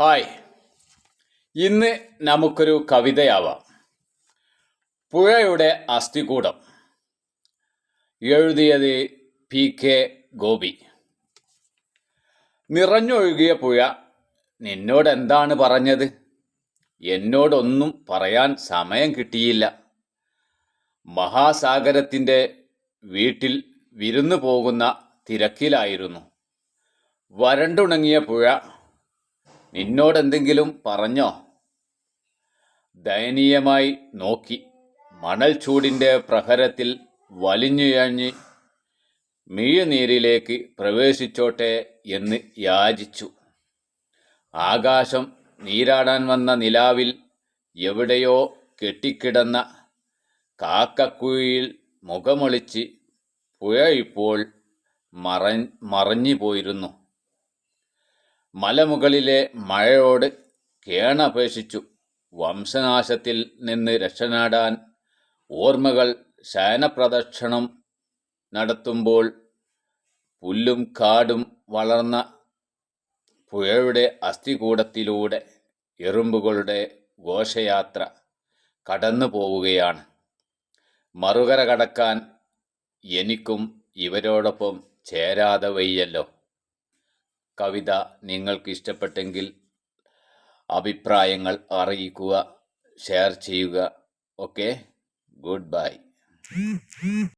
Hi. ഇന്ന് നമുക്കൊരു കവിതയാവാം. പുഴയുടെ അസ്ഥികൂടം. എഴുതിയത് പി കെ ഗോപി. നിറഞ്ഞൊഴുകിയ പുഴ നിന്നോട് എന്താണ് പറഞ്ഞത്? എന്നോടൊന്നും പറയാൻ സമയം കിട്ടിയില്ല. മഹാസാഗരത്തിന്റെ വീട്ടിൽ വിരുന്നു പോകുന്ന തിരക്കിലായിരുന്നു. വരണ്ടുണങ്ങിയ പുഴ നിന്നോടെന്തെങ്കിലും പറഞ്ഞോ? ദയനീയമായി നോക്കി. മണൽ ചൂടിന്റെ പ്രഹരത്തിൽ വലിഞ്ഞുഴഞ്ഞ് മീയനീരിലേക്ക് പ്രവേശിച്ചോട്ടെ എന്ന് യാചിച്ചു. ആകാശം നീരാടാൻ വന്ന നിലാവിൽ എവിടെയോ കെട്ടിക്കിടന്ന കാക്കക്കുഴിയിൽ മുഖമൊളിച്ച് പുഴ ഇപ്പോൾ മറ മറഞ്ഞു പോയിരുന്നു മലമുകളിലെ മഴയോട് കേണപേക്ഷിച്ചു. വംശനാശത്തിൽ നിന്ന് രക്ഷ നേടാൻ ഓർമ്മകൾ ശയനപ്രദക്ഷിണം നടത്തുമ്പോൾ പുല്ലും കാടും വളർന്ന പുഴയുടെ അസ്ഥികൂടത്തിലൂടെ എറുമ്പുകളുടെ ഘോഷയാത്ര കടന്നു പോവുകയാണ്. മറുകര കടക്കാൻ എനിക്കും ഇവരോടൊപ്പം ചേരാതെ വയ്യല്ലോ. കവിത നിങ്ങൾക്ക് ഇഷ്ടപ്പെട്ടെങ്കിൽ അഭിപ്രായങ്ങൾ അറിയിക്കുക ഷെയർ ചെയ്യുക. Okay good bye